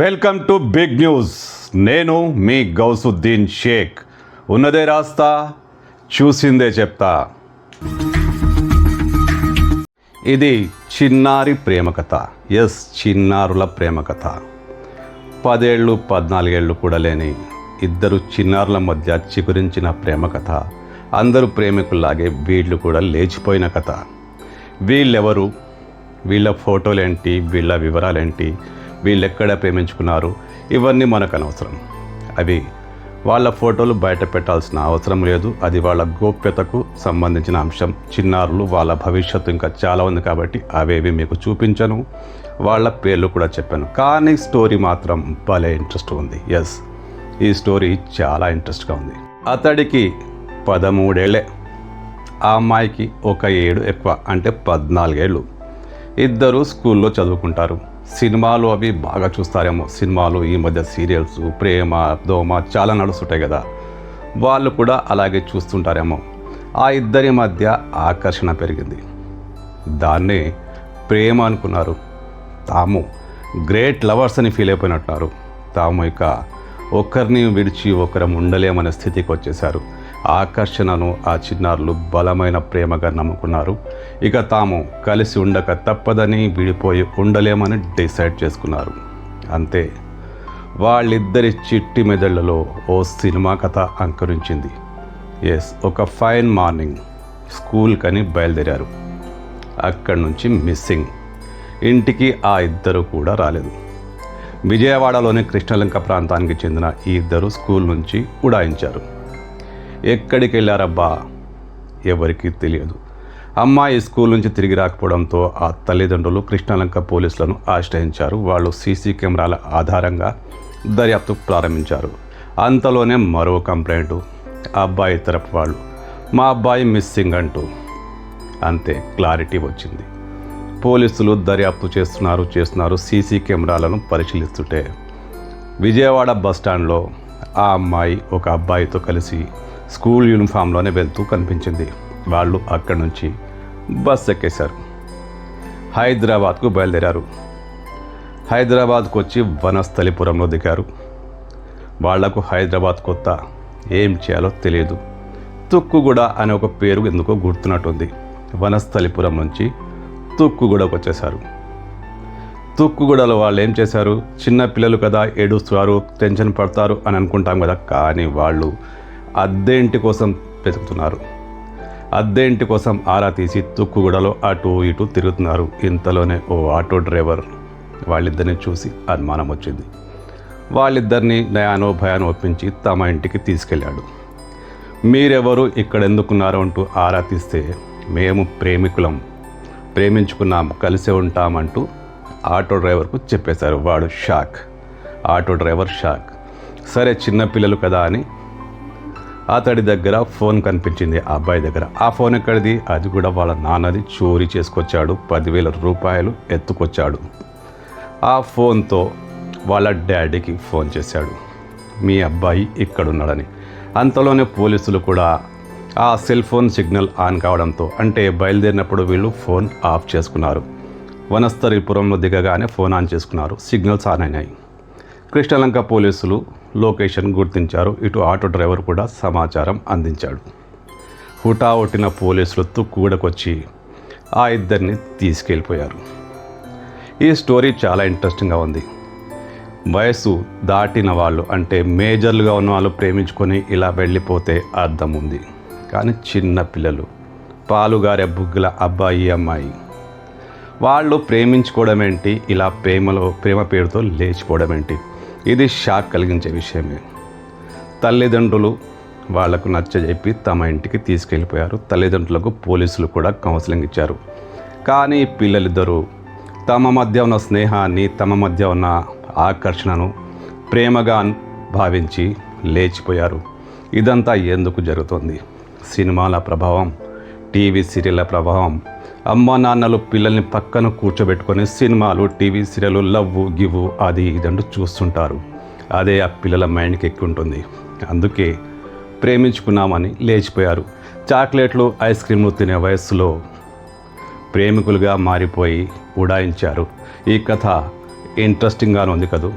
Welcome to big news. నేను మీ గౌసుద్దీన్ షేక్. ఉన్నదే రాస్తా చూసిందే చెప్తా. ఇది చిన్నారి ప్రేమ కథ. ఎస్ చిన్నారుల ప్రేమ కథ. పదేళ్ళు పద్నాలుగేళ్ళు కూడా లేని ఇద్దరు చిన్నారుల మధ్య చిగురించిన ప్రేమ కథ. అందరూ ప్రేమికుల్లాగే వీళ్ళు కూడా లేచిపోయిన కథ. వీళ్ళెవరు? వీళ్ళ ఫోటోలేంటి? వీళ్ళ వివరాలేంటి? వీళ్ళు ఎక్కడ ప్రేమించుకున్నారు? ఇవన్నీ మనకు అనవసరం. అవి వాళ్ళ ఫోటోలు బయట పెట్టాల్సిన అవసరం లేదు. అది వాళ్ళ గోప్యతకు సంబంధించిన అంశం. చిన్నారులు వాళ్ళ భవిష్యత్తు ఇంకా చాలా ఉంది కాబట్టి అవేవి మీకు చూపించను. వాళ్ళ పేర్లు కూడా చెప్పాను. కానీ స్టోరీ మాత్రం భలే ఇంట్రెస్ట్ ఉంది. ఎస్ ఈ స్టోరీ చాలా ఇంట్రెస్ట్గా ఉంది. అతడికి పదమూడేళ్ళే ఆ అమ్మాయికి ఒక ఏడు ఎక్కువ అంటే పద్నాలుగేళ్ళు. ఇద్దరు స్కూల్లో చదువుకుంటారు. సినిమాలు అవి బాగా చూస్తారేమో. సినిమాలు ఈ మధ్య సీరియల్స్ ప్రేమ దోమ చాలా నడుస్తుంటాయి కదా. వాళ్ళు కూడా అలాగే చూస్తుంటారేమో. ఆ ఇద్దరి మధ్య ఆకర్షణ పెరిగింది. దాన్నే ప్రేమ అనుకున్నారు. తాము గ్రేట్ లవర్స్ అని ఫీల్ అయిపోయినట్టున్నారు. తాము ఇక ఒకరిని విడిచి ఒకరం ఉండలేమనే స్థితికి వచ్చేశారు. ఆకర్షణను ఆ చిన్నారులు బలమైన ప్రేమగా నమ్ముకున్నారు. ఇక తాము కలిసి ఉండక తప్పదని విడిపోయి ఉండలేమని డిసైడ్ చేసుకున్నారు. అంతే. వాళ్ళిద్దరి చిట్టి మెదళ్ళలో ఓ సినిమా కథ అంకరించింది. ఎస్ ఒక ఫైన్ మార్నింగ్ స్కూల్ కని బయలుదేరారు. అక్కడి నుంచి మిస్సింగ్. ఇంటికి ఆ ఇద్దరు కూడా రాలేదు. విజయవాడలోని కృష్ణలంక ప్రాంతానికి చెందిన ఈ ఇద్దరు స్కూల్ నుంచి ఉడాయించారు. ఎక్కడికి వెళ్ళారబ్బా ఎవరికీ తెలియదు. అమ్మాయి స్కూల్ నుంచి తిరిగి రాకపోవడంతో ఆ తల్లిదండ్రులు కృష్ణలంక పోలీసులను ఆశ్రయించారు. వాళ్ళు సీసీ కెమెరాల ఆధారంగా దర్యాప్తు ప్రారంభించారు. అంతలోనే మరో కంప్లైంట్ అబ్బాయి తరపు వాళ్ళు మా అబ్బాయి మిస్సింగ్ అంటూ అంతే క్లారిటీ వచ్చింది. పోలీసులు దర్యాప్తు చేస్తున్నారు చేస్తున్నారు సీసీ కెమెరాలను పరిశీలిస్తుంటే విజయవాడ బస్టాండ్లో ఆ అమ్మాయి ఒక అబ్బాయితో కలిసి స్కూల్ యూనిఫామ్లోనే వెళ్తూ కనిపించింది. వాళ్ళు అక్కడి నుంచి బస్ ఎక్కేశారు. హైదరాబాద్కు బయలుదేరారు. హైదరాబాద్కు వచ్చి వనస్థలిపురంలో దిగారు. వాళ్ళకు హైదరాబాద్ కొత్త ఏం చేయాలో తెలియదు. తుక్కుగూడ అనే ఒక పేరు ఎందుకో గుర్తున్నట్టుంది. వనస్థలిపురం నుంచి తుక్కుగూడకు వచ్చేశారు. తుక్కుగూడలో వాళ్ళు ఏం చేశారు? చిన్న పిల్లలు కదా ఏడుస్తారు టెన్షన్ పడతారు అని అనుకుంటాం కదా కానీ వాళ్ళు అద్దె ఇంటి కోసం వెతుకుతున్నారు. అద్దె ఇంటి కోసం ఆరా తీసి తుక్కుగూడలో అటు ఇటు తిరుగుతున్నారు. ఇంతలోనే ఓ ఆటో డ్రైవర్ వాళ్ళిద్దరిని చూసి అనుమానం వచ్చింది. వాళ్ళిద్దరిని నయానో భయానో ఒప్పించి తమ ఇంటికి తీసుకెళ్ళాడు. మీరెవరు ఇక్కడ ఎందుకున్నారు అంటూ ఆరా తీస్తే మేము ప్రేమికులం. ప్రేమించుకున్నాం కలిసే ఉంటామంటూ ఆటో డ్రైవర్కు చెప్పేశారు. వాడు షాక్. Auto driver shock. సరే చిన్నపిల్లలు కదా అని అతడి దగ్గర ఫోన్ కనిపించింది. ఆ అబ్బాయి దగ్గర. ఆ ఫోన్ ఎక్కడిది? అది కూడా వాళ్ళ నాన్నది చోరీ చేసుకొచ్చాడు. పదివేల రూపాయలు ఎత్తుకొచ్చాడు. ఆ ఫోన్తో వాళ్ళ డాడీకి ఫోన్ చేశాడు. మీ అబ్బాయి ఇక్కడున్నాడని. అంతలోనే పోలీసులు కూడా ఆ సెల్ ఫోన్ సిగ్నల్ ఆన్ కావడంతో అంటే బయలుదేరినప్పుడు వీళ్ళు ఫోన్ ఆఫ్ చేసుకున్నారు. వనస్థరిపురంలో దిగగానే ఫోన్ ఆన్ చేసుకున్నారు. సిగ్నల్స్ ఆన్ అయినాయి. కృష్ణలంక పోలీసులు లొకేషన్ గుర్తించారు. ఇటు ఆటో డ్రైవర్ కూడా సమాచారం అందించాడు. హుటాహుటిన పోలీసులు తుక్కుడకొచ్చి ఆ ఇద్దరిని తీసుకెళ్ళిపోయారు. ఈ స్టోరీ చాలా ఇంట్రెస్టింగ్గా ఉంది. వయసు దాటిన వాళ్ళు అంటే మేజర్లుగా ఉన్న వాళ్ళు ప్రేమించుకొని ఇలా వెళ్ళిపోతే అర్థం ఉంది. కానీ చిన్న పిల్లలు పాలుగారే బుగ్గుల అబ్బాయి అమ్మాయి. వాళ్ళు ప్రేమించుకోవడం ఏంటి ఇలా ప్రేమలో ప్రేమ పేరుతో లేచిపోవడం ఏంటి ఇది షాక్ కలిగించే విషయమే. తల్లిదండ్రులు వాళ్ళకు నచ్చజెప్పి తమ ఇంటికి తీసుకెళ్ళిపోయారు తల్లిదండ్రులకు పోలీసులు కూడా కౌన్సిలింగ్ ఇచ్చారు. కానీ పిల్లలిద్దరూ తమ మధ్య ఉన్న స్నేహాన్ని తమ మధ్య ఉన్న ఆకర్షణను ప్రేమగా భావించి లేచిపోయారు. ఇదంతా ఎందుకు జరుగుతుంది? సినిమాల ప్రభావం టీవీ సీరియళ్ళ ప్రభావం అమ్మ నాన్నలు పిల్లల్ని పక్కన కూర్చోబెట్టుకొని సినిమాలు టీవీ సీరియల్ లవ్వు గివ్వు అది ఇదంటూ చూస్తుంటారు. అదే ఆ పిల్లల మైండ్కి ఎక్కువ ఉంటుంది అందుకే ప్రేమించుకున్నామని లేచిపోయారు. చాక్లెట్లు ఐస్ క్రీమ్లు తినే వయస్సులో ప్రేమికులుగా మారిపోయి ఉడాయించారు. ఈ కథ ఇంట్రెస్టింగ్గానే ఉంది కదూ?